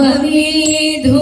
നവമീധുനങ്ങളെ